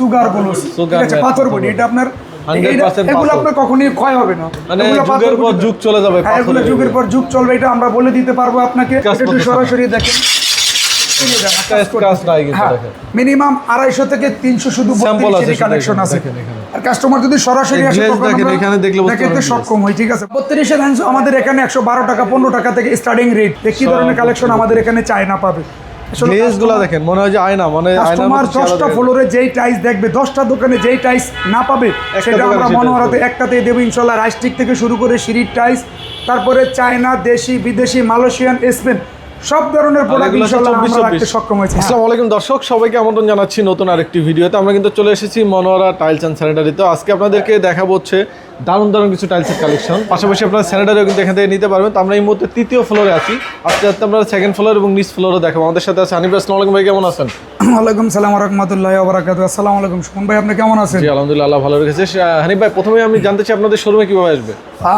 Sugar বলুস Sugar ঠিক আছে পাথর body। এটা আপনার এগুলো আপনার কখনোই ক্ষয় হবে না। মানে যুগের পর যুগ চলে যাবে হ্যাঁ এগুলো যুগের পর যুগ চলবে এটা আমরা বলে দিতে পারব আপনাকে। একটু সরাসরি দেখেন। কাজ নাই কিন্তু দেখেন। মিনিমাম আড়াইশো থেকে তিনশো শুধু Sample আছে কালেকশন আছে। আর কাস্টমার যদি সরাসরি দেখাতে সক্ষম হই ঠিক আছে? বত্রিশের আমাদের এখানে একশো বারো টাকা পনেরো টাকা থেকে স্টার্টিং রেট কি ধরনের কালেকশন আমাদের এখানে চায়না পাবে। দেখেন মনে হয় যে আয়না মানে কাস্টমার দশটা ফ্লোরে যেই টাইস দেখবে দশটা দোকানে যেই টাইস না পাবে সেটা আমরা মনোহরাতে একটাতেই দেবো ইনশাল্লাহ রাইস্টিক থেকে শুরু করে সিঁড়ির টাইস তারপরে চায়না দেশি বিদেশি মালয়েশিয়ান স্পেন সব ধরনের প্রোডাক্ট এগুলো হচ্ছে ইনশাল্লাহ 24, আমরা রাখতে সক্ষম হয়েছি হ্যাঁ। আসসালামু আলাইকুম দর্শক সবাইকে আমন্ত্রণ জানাচ্ছি নতুন আরেকটি ভিডিওতে। আমরা কিন্তু চলে এসেছি মনোয়ারা টাইলস অ্যান্ড স্যানিটারিতে আজকে আপনাদেরকে দেখাবো হচ্ছে দারুণ দারুণ কিছু টাইলসের কালেকশন পাশাপাশি আপনারা স্যানিটারিও কিন্তু এখান থেকে নিতে পারবেন। তো আমরা এই মুহূর্তে তৃতীয় ফ্লোরে আছি। আজকে আজকে আমরা সেকেন্ড ফ্লোর এবং নিচ ফ্লোরও দেখাবো। আমাদের সাথে আছে হানিফ আসসালামু আলাইকুম ভাই কেমন আছেন? ওয়ালাইকুম সালাম রহমতুল্লাহ বারাকাত আসসালামু আলাইকুম। সুমন ভাই আপনি কেমন আছেন? জি আলহামদুলিল্লাহ আল্লাহ ভালো রেখেছে। হানিফ ভাই প্রথমে আমি জানতে চাই আপনাদের শোরুমে কীভাবে আসবে?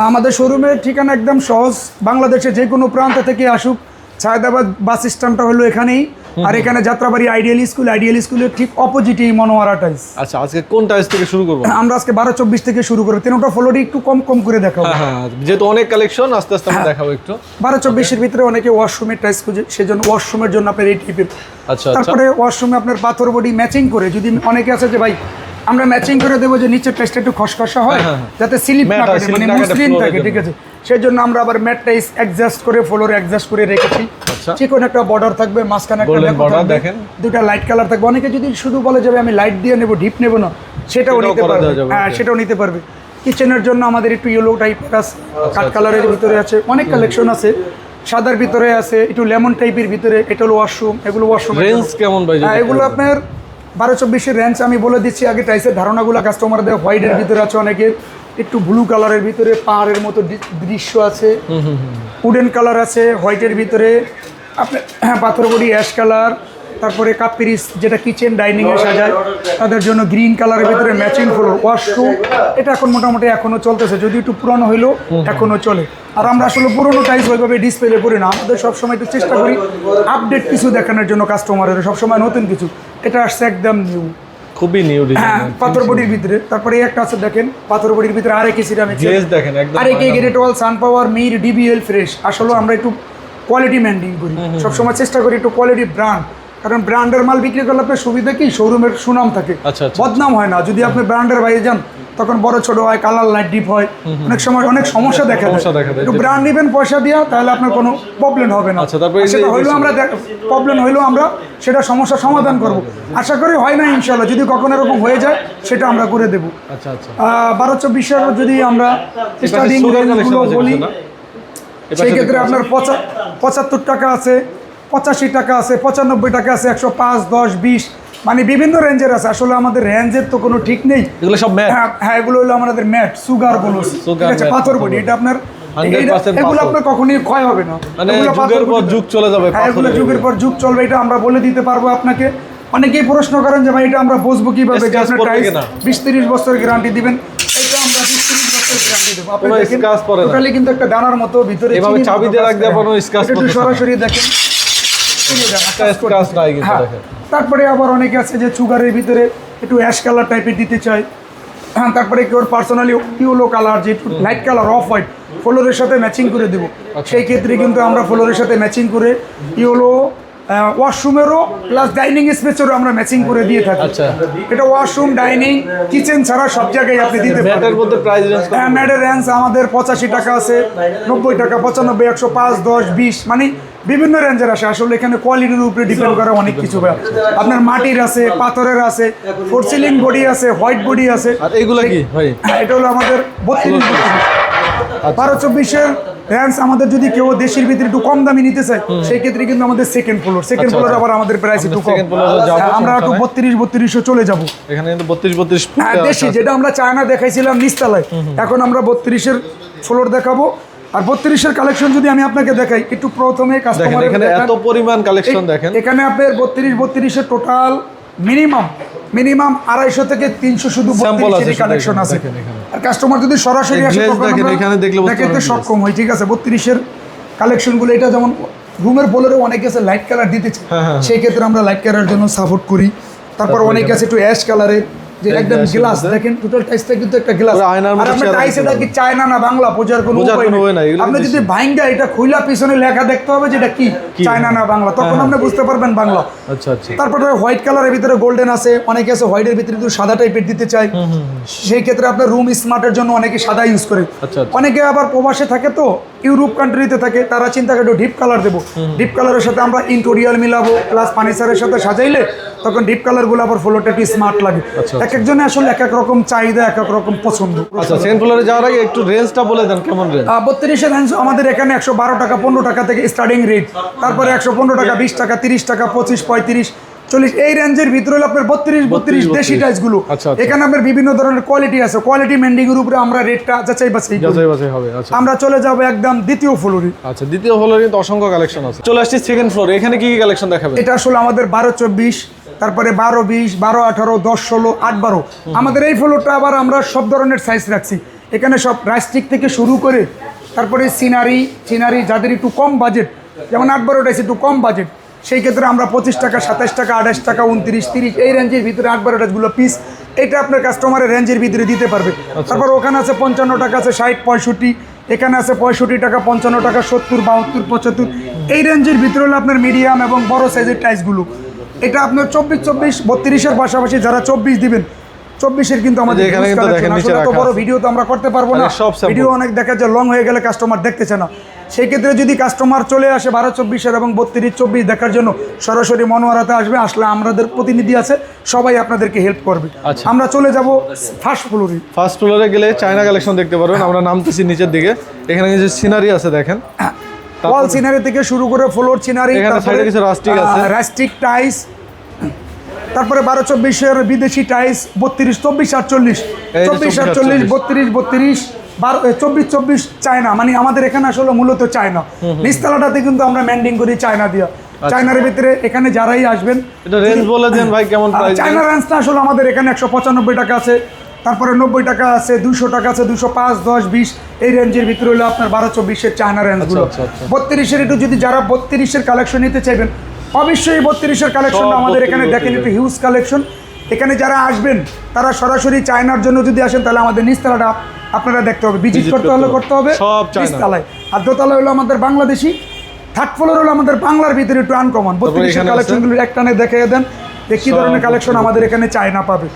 আমাদের শোরুমের ঠিকানা একদম সহজ। বাংলাদেশে যে কোনো প্রান্ত থেকে আসুক। ছায়দাবাদ বাস স্ট্যান্ডটা হলো এখানেই। আর এখানে যাত্রাবাড়ি আইডিয়াল স্কুল আইডিয়াল স্কুলের ঠিক অপোজিটেই মনোয়ারা টাইস আচ্ছা আজকে কোন টাইলস থেকে শুরু করব? আমরা আজকে বারো চব্বিশ থেকে শুরু করব। তিনটা ফ্লোরে একটু কম কম করে দেখাবো। হ্যাঁ হ্যাঁ যেহেতু অনেক কালেকশন আস্তে আস্তে আমরা দেখাবো একটু। বারো চব্বিশের ভিতরে অনেকে ওয়াশরুমের টাইস খুঁজে সেজন্য ওয়াশরুমের জন্য আপনার এই টাইপের আচ্ছা আচ্ছা। তারপরে ওয়াশরুমে আপনার পাথর বডি ম্যাচিং করে যদি অনেকে আছে যে ভাই আমরা ম্যাচিং করে দেবো যে নিচের টেস্টটা একটু খসখসা হয় হ্যাঁ, যাতে স্লিপ না হয়, slip মানে মসৃণ থাকে ঠিক আছে? সেই জন্য আমরা আবার ম্যাট টাইস অ্যাডজাস্ট করে ফ্লোরে অ্যাডজাস্ট করে রেখেছি। আচ্ছা। চিকন একটা বর্ডার থাকবে মাঝখানে একটা দেখেন। দুটা লাইট কালার থাকবে। অনেকে যদি শুধু বলে যাবে আমি লাইট দিয়ে নেব ডিপ নেব না সেটাও নিতে পারবে। হ্যাঁ সেটাও নিতে পারবে। কিচেনের জন্য আমাদের একটু ইয়েলো টাইপের আছে আচ্ছা, কাঠ কালারের ভিতরে আছে অনেক কালেকশন আছে। সাদার ভিতরে আছে একটু লেমন টাইপের ভিতরে এটা হলো ওয়াশরুম এগুলো ওয়াশরুম রেঞ্জ কেমন ভাই হ্যাঁ এগুলো আপনার বারো চব্বিশের রেঞ্জ আমি বলে দিচ্ছি আগে টাইসের ধারণাগুলো কাস্টমারদের হোয়াইটের ভিতরে আছে অনেকের। একটু ব্লু কালারের ভিতরে পাহাড়ের মতো দৃশ্য আছে। উডেন কালার আছে হোয়াইটের ভিতরে। আপনার হ্যাঁ পাথর বডি অ্যাশ কালার তারপরে কাপিরিস যেটা কিচেন ডাইনিং এ সাজায়, তাদের জন্য গ্রিন কালারের ভিতরে ম্যাচিং ফ্লোর ওয়াশরুম এটা এখন মোটামুটি এখনও চলতেছে, যদি একটু পুরনো হইলেও এখনও চলে। আর আমরা আসলে পুরোনো টাইস ওইভাবে ডিসপ্লে করি না। আমাদের সবসময় একটু চেষ্টা করি আপডেট কিছু দেখানোর জন্য কাস্টমারের সবসময় নতুন কিছু। এটা আসছে একদম নিউ খুবই নিউ হ্যাঁ ডিজাইন পাথর বডির ভিতরে। তারপরে একটা আছে দেখেন পাথর বডির ভিতরে সিরামিক গ্লেজ দেখেন একদম great wall sun power Mir DBL fresh আসলে আমরা একটু কোয়ালিটি মেনটেন করি। সবসময় চেষ্টা করি একটু কোয়ালিটি ব্র্যান্ড কারণ ব্র্যান্ডের মাল বিক্রি করলে আপনার সুবিধা কি? শোরুমের সুনাম থাকে। আচ্ছা, আচ্ছা। বদনাম হয় না। যদি আপনি ব্র্যান্ডের বাইরে যান তখন বড় ছোট হয় কালার লাইট ডিপ হয়। অনেক সময় অনেক সমস্যা দেখা সমস্যা দেয় দেখা দেয়, একটু ব্র্যান্ড নিবেন পয়সা দিয়া তাহলে আপনার কোনো প্রবলেম হবে না। আচ্ছা, সেটা হইলেও যে- আমরা প্রবলেম হইলেও আমরা সেটা সমস্যা সমাধান করব। আশা করি হয় না ইনশাল্লাহ যদি কখনো এরকম হয়ে যায় সেটা আমরা করে দেবো। আচ্ছা আচ্ছা। বারো চব্বিশের যদি আমরা স্টার্টিং রেঞ্জগুলো বলি সেই ক্ষেত্রে আপনার পঁচা পঁচাত্তর টাকা আছে পঁচাশি টাকা আছে পঁচানব্বই টাকা আছে একশো পাঁচ দশ বিশ মানে বিভিন্ন রেঞ্জের আছে। আসলে আমাদের রেঞ্জের তো কোনো ঠিক নেই। এগুলো সব ম্যাট। হ্যাঁ হ্যাঁ এগুলো হলো আমাদের ম্যাট সুগার বলুন। ঠিক আছে পাথর বডি এটা আপনার এগুলো আপনার কখনোই ক্ষয় হবে না। মানে যুগের পর যুগ চলে যাবে হ্যাঁ এগুলো যুগের পর যুগ চলবে এটা আমরা বলে দিতে পারব আপনাকে। অনেকেই প্রশ্ন করেন যে ভাই এটা আমরা বুঝব কীভাবে যে আপনার টাইস বিশ তিরিশ বছর গ্যারান্টি দিবেন। এটা আমরা বিশ তিরিশ বছর গ্যারান্টি দেবো। আপনি দেখেন scratch পড়ে না। টোটালি কিন্তু একটা দানার মতো ভিতরে এভাবে চাবি দিয়ে। সরাসরি নাই কিন্তু দেখেন। তারপরে আবার অনেকে আছে যে সুগারের ভিতরে একটু অ্যাশ কালার টাইপের দিতে চায়। হ্যাঁ তারপরে কেউ পার্সোনালি ইউলো কালার যে লাইট কালার অফ হোয়াইট ফ্লোরের সাথে ম্যাচিং করে দেবো। আচ্ছা। সেই ক্ষেত্রে কিন্তু আমরা ফ্লোরের সাথে ম্যাচিং করে ইউলো ওয়াশরুমেরও প্লাস ডাইনিং স্পেসেরও আমরা ম্যাচিং করে দিয়ে থাকি। আচ্ছা। এটা ওয়াশরুম ডাইনিং কিচেন ছাড়া সব জায়গায় আপনি দিতে পারেন মধ্যে প্রাইস রেঞ্জ হ্যাঁ ম্যাডের রেঞ্জ আমাদের পঁচাশি টাকা আছে নব্বই টাকা পঁচানব্বই একশো পাঁচ দশ বিশ মানে বিভিন্ন রেঞ্জের আসে। আসলে এখানে কোয়ালিটির উপরে ডিপেন্ড করে অনেক কিছু আপনার মাটির আছে পাথরের আছে ফোর সিলিং বডি আছে হোয়াইট বডি আছে। আর এইগুলা কি ভাই? হ্যাঁ, এটা হলো আমাদের বত্রিশ বারো চব্বিশের রেঞ্জ আমাদের যদি কেউ দেশের ভিতরে একটু কম দামি নিতে চায় সেই ক্ষেত্রে কিন্তু আমাদের সেকেন্ড ফ্লোর সেকেন্ড আচ্ছা, ফ্লোর আচ্ছা। আবার আমাদের প্রাইস একটু আমরা কম আমরা একটু বত্রিশ বত্রিশশো চলে যাব। এখানে কিন্তু বত্রিশ বত্রিশ হ্যাঁ দেশি যেটা আমরা চায়না দেখাইছিলাম নিচতলায়। এখন আমরা বত্রিশের ফ্লোর দেখাবো। আর বত্রিশের কালেকশন যদি আমি আপনাকে দেখাই একটু প্রথমে কাস্টমার এখানে এত পরিমাণ কালেকশন দেখেন। এখানে আপনার বত্রিশ বত্রিশের টোটাল মিনিমাম মিনিমাম আড়াইশো থেকে তিনশো শুধু কালেকশন আছে আর কাস্টমার যদি সরাসরি আসে দেখাতে সক্ষম হই ঠিক আছে? বত্রিশের কালেকশনগুলো এটা যেমন রুমের ফ্লোরে অনেকে আছে লাইট কালার দিতে চায়। হ্যাঁ, হ্যাঁ। সেই ক্ষেত্রে আমরা লাইট কালারের জন্য সাপোর্ট করি। তারপর অনেকে আছে একটু অ্যাশ কালারে যে একদম গ্লাস দেখেন টোটাল টাইসটা কিন্তু একটা গ্লাস আর আপনার টাইস এটা কি চায়না না বাংলা বোঝার কোনো উপায় নেই। আপনি যদি ভাইঙ্গা এটা খুইলা পিছনে লেখা দেখতে হবে কি? চায়না না বাংলা। তখন হ্যাঁ, আপনি বুঝতে পারবেন বাংলা। আচ্ছা আচ্ছা। তারপরে হোয়াইট কালারের ভিতরে গোল্ডেন আছে অনেকে আছে হোয়াইটের ভিতরে সাদা টাইপের দিতে চায়। সেই ক্ষেত্রে আপনার রুম স্মার্টের জন্য অনেকে সাদা ইউজ করে। আচ্ছা, আচ্ছা। অনেকে আবার প্রবাসে থাকে তো ইউরোপ কান্ট্রিতে থাকে তারা চিন্তা করে ডিপ কালার দেবো। ডিপ কালারের সাথে আমরা ইন্টোরিয়াল মিলাবো প্লাস ফার্নিচারের সাথে সাজাইলে তখন ডিপ কালারগুলো আবার ফ্লোরটা একটু স্মার্ট লাগে। আচ্ছা, এক একজনে আসলে এক এক রকম চাহিদা এক এক রকম পছন্দ। আচ্ছা সেকেন্ড ফ্লোরে যাওয়ার আগে একটু রেঞ্জটা বলে দেন কেমন রেঞ্জ বত্রিশের রেঞ্জ আমাদের এখানে একশো বারো টাকা পনেরো টাকা থেকে স্টার্টিং রেট তারপরে একশো পনেরো টাকা বিশ টাকা তিরিশ টাকা পঁচিশ পঁয়ত্রিশ চল্লিশ। এই রেঞ্জের ভিতরে হলো আপনার বত্রিশ বত্রিশ দেশি 32, টাইসগুলো আচ্ছা, আচ্ছা। এখানে আপনার বিভিন্ন ধরনের কোয়ালিটি আছে। কোয়ালিটি মেন্ডিংয়ের উপরে আমরা রেটটা যাচাই বাছাই যাচাই বাছাই হবে আচ্ছা। আমরা চলে যাব একদম দ্বিতীয় ফ্লোরে আচ্ছা দ্বিতীয় ফ্লোরে কিন্তু অসংখ্য কালেকশন আছে। চলে আসছি সেকেন্ড ফ্লোরে এখানে কি কি কালেকশন দেখাবে এটা আসলে আমাদের বারো চব্বিশ। তারপরে বারো বিশ বারো আঠারো দশ ষোলো আট বারো। আমাদের এই ফ্লোরটা আবার আমরা সব ধরনের সাইজ রাখছি। এখানে সব রাস্টিক থেকে শুরু করে তারপরে সিনারি সিনারি যাদের একটু কম বাজেট যেমন আট বারোটা একটু কম বাজেট সেই ক্ষেত্রে আমরা পঁচিশ টাকা সাতাশ টাকা আঠাশ টাকা উনত্রিশ তিরিশ এই রেঞ্জের ভিতরে আট বারোটাগুলো পিস এটা আপনার কাস্টমারের রেঞ্জের ভিতরে দিতে পারবে। তারপর ওখানে আছে পঞ্চান্ন টাকা আছে ষাট পঁয়ষট্টি এখানে আছে পঁয়ষট্টি টাকা পঞ্চান্ন টাকা সত্তর বাহাত্তর পঁচাত্তর এই রেঞ্জের ভিতরে হলো আপনার মিডিয়াম এবং বড় সাইজের টাইসগুলো এটা আপনার চব্বিশ চব্বিশ বত্রিশের পাশাপাশি যারা চব্বিশ দিবেন চব্বিশের কিন্তু আমাদের এত বড় ভিডিও তো আমরা করতে পারব না। সব ভিডিও অনেক দেখা যায় লং হয়ে গেলে কাস্টমার দেখতেছে না। সেই ক্ষেত্রে যদি কাস্টমার চলে আসে বারো চব্বিশের এবং বত্রিশ চব্বিশ দেখার জন্য সরাসরি মনোয়ারাতে আসবে আসলে আমাদের প্রতিনিধি আছে সবাই আপনাদেরকে হেল্প করবে। আচ্ছা। আমরা চলে যাব ফার্স্ট ফ্লোরে ফার্স্ট ফ্লোরে গেলে চায়না কালেকশন দেখতে পারবেন আমরা নামতেছি নিচের দিকে। এখানে কিছু সিনারি আছে দেখেন। ওয়াল সিনারি থেকে শুরু করে ফ্লোর সিনারি। রাস্টিক টাইস তারপরে বারো চব্বিশের বিদেশি টাইস বত্রিশ চব্বিশ আটচল্লিশ। চব্বিশ 24, আটচল্লিশ বত্রিশ বত্রিশ বারো চব্বিশ চব্বিশ চায়না। মানে আমাদের এখানে আসলে মূলত চায়না। নিচতলাটাতে কিন্তু আমরা ম্যান্ডিং করি চায়না দিয়া। চায়নার ভিতরে এখানে যারাই আসবেন এটা রেঞ্জ বলে দেন ভাই কেমন চায়না রেঞ্জটা আসলে আমাদের এখানে একশো পঁচানব্বই টাকা আছে। তারপরে নব্বই টাকা আছে দুশো টাকা আছে দুশো পাঁচ দশ বিশ এই রেঞ্জের ভিতরে হলো আপনার বারো চব্বিশের চায়না রেঞ্জগুলো আচ্ছা, আচ্ছা। বত্রিশের একটু যদি যারা বত্রিশের কালেকশন নিতে চাইবেন অবশ্যই বত্রিশের কালেকশন আমাদের এখানে দেখেন একটু হিউজ কালেকশন এখানে যারা আসবেন তারা সরাসরি চায়নার জন্য যদি আসেন তাহলে আমাদের নিচতলাটা আপনারা দেখতে হবে। ভিজিট করতে হলে করতে হবে। নিচতলায় আর দোতলায় হলো আমাদের বাংলাদেশি থার্ড ফ্লোর হলো আমাদের বাংলার ভিতরে একটু আনকমন বত্রিশের? কালেকশনগুলো একটানে দেখে দেন যে কি ধরনের কালেকশন আমাদের এখানে চায়না পাবে।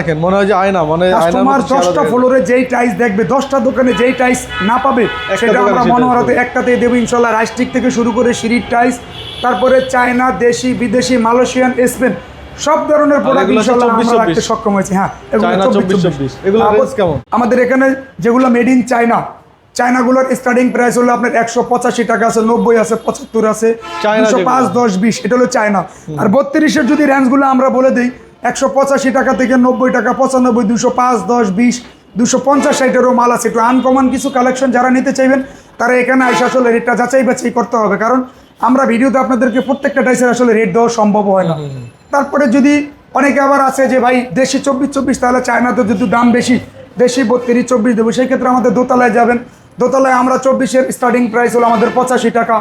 দেখেন মনে হয় যে আয়না মানে কাস্টমার দশটা। ফ্লোরে যেই টাইস দেখবে দশটা দোকানে যেই টাইস না পাবে সেটা আমরা মনোহরাতে পাবে। একটাতে দেবো ইনশাল্লাহ রাইস্টিক থেকে শুরু করে সিঁড়ির টাইস তারপরে চায়না দেশি বিদেশি মালয়েশিয়ান স্পেন সব ধরনের প্রোডাক্ট ইনশাল্লাহ আমরা রাখতে সক্ষম হয়েছি। হ্যাঁ এগুলো চায়না 24, 24, 24 এগুলো কেমন? আমাদের এখানে যেগুলো মেড ইন চায়না চায়নাগুলোর স্টার্টিং প্রাইস হলো আপনার একশো পঁচাশি টাকা আছে নব্বই আছে পঁচাত্তর আছে দুশো পাঁচ দশ বিশ এটা হলো চায়না আর বত্রিশের যদি রেঞ্জগুলো আমরা বলে দিই একশো পঁচাশি টাকা থেকে নব্বই টাকা, পঁচানব্বই, দুশো পাঁচ, দশ, বিশ, দুশো পঞ্চাশ সাইটেরও মাল আছে। একটু আনকমন কিছু কালেকশন যারা নিতে চাইবেন, তারা এখানে আইসা আসলে রেটটা যাচাই বাছাই করতে হবে। কারণ আমরা ভিডিওতে আপনাদেরকে প্রত্যেকটা টাইসের আসলে রেট দেওয়া সম্ভব হয় না। তারপরে যদি অনেকে আবার আছে যে, ভাই, দেশি চব্বিশ চব্বিশ, তাহলে চায়নাতে যদি দাম বেশি, দেশি বত্রিশ, চব্বিশ দেবো, সেই ক্ষেত্রে আমাদের দোতলায় যাবেন। দোতলায় আমরা চব্বিশের স্টার্টিং প্রাইস হলো আমাদের পঁচাশি টাকা,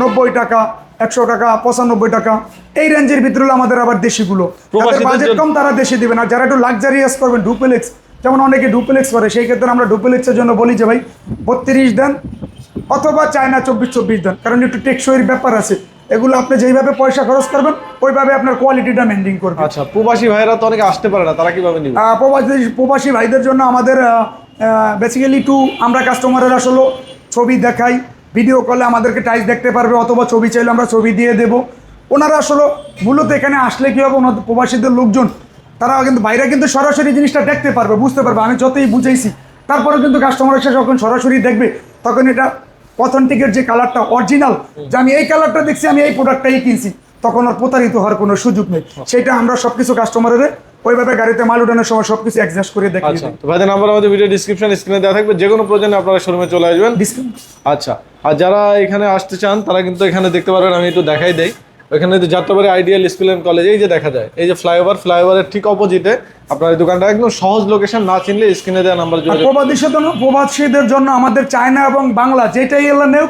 নব্বই টাকা, একশো টাকা, পঁচানব্বই টাকা এই রেঞ্জের ভিতরে হলো আমাদের আবার দেশিগুলো। বাজেট কম তারা দেশে দিবেন আর যারা একটু লাক্সারিয়াস করবেন ডুপ্লেক্স যেমন অনেকে ডুপ্লেক্স করে সেই ক্ষেত্রে আমরা ডুপ্লেক্সের জন্য বলি যে ভাই বত্রিশ দেন অথবা চায়না চব্বিশ চব্বিশ দেন। কারণ একটু টেকসইয়ের ব্যাপার আছে। এগুলো আপনি যেইভাবে পয়সা খরচ করবেন ওইভাবে আপনার কোয়ালিটিটা মেনটেন করবেন আচ্ছা প্রবাসী ভাইরা তো অনেকে আসতে পারে না তারা কীভাবে নিবে? প্রবাসী প্রবাসী ভাইদের জন্য আমাদের বেসিক্যালি টু আমরা কাস্টমারের আসলে ছবি দেখাই ভিডিও কলে আমাদেরকে টাইস দেখতে পারবে অথবা ছবি চাইলে আমরা ছবি দিয়ে দেব। ওনারা আসলে মূলত এখানে আসলে কী হবে? ওনাদের প্রবাসীদের লোকজন তারা কিন্তু বাইরে কিন্তু সরাসরি জিনিসটা দেখতে পারবে বুঝতে পারবে। আমি যতই বুঝাইছি তারপরে কিন্তু কাস্টমার এসে যখন সরাসরি দেখবে তখন এটা অথেন্টিকের যে কালারটা অরিজিনাল যে আমি এই কালারটা দেখছি আমি এই প্রোডাক্টটাই কিনছি তখন আর প্রতারিত হওয়ার কোনো সুযোগ নেই। সেটা আমরা সবকিছু কাস্টমারের ওইভাবে গাড়িতে মাল উঠানোর সময় সবকিছু অ্যাডজাস্ট করে দেখি আচ্ছা তো ভাইদের নাম্বার আমাদের ভিডিও ডিসক্রিপশন স্ক্রিনে দেওয়া থাকবে যে কোনো প্রয়োজনে আপনারা শোরুমে চলে আসবেন। আচ্ছা আর যারা এখানে আসতে চান তারা কিন্তু এখানে দেখতে পারবেন আমি একটু দেখাই দেই। ওখানে যে Jatrabari ideal school and college এই যে দেখা যায় এই যে ফ্লাইওভার ফ্লাইওভারের ঠিক অপোজিটে আপনার এই দোকানটা একদম সহজ লোকেশন না চিনলে স্ক্রিনে দেওয়া নাম্বার যোগাযোগ প্রবাসীদের জন্য প্রবাসীদের জন্য আমাদের চায়না এবং বাংলা যেটাই এলো নেও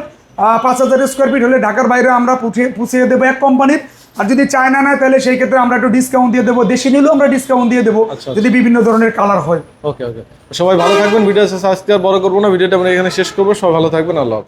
পাঁচ হাজার স্কোয়ার ফিট হলে ঢাকার বাইরে আমরা পুষিয়ে দেবো এক কোম্পানির আর যদি চায়না নেয় তাহলে সেই ক্ষেত্রে আমরা একটু ডিসকাউন্ট দিয়ে দেবো। দেশি নিলেও আমরা ডিসকাউন্ট দিয়ে দেবো আচ্ছা, যদি বিভিন্ন ধরনের কালার হয়। ওকে ওকে সবাই ভালো থাকবেন ভিডিও শেষ আজকে আর বড় করব না ভিডিওটা আমরা এখানে শেষ করব। সবাই ভালো থাকবেন আল্লাহ।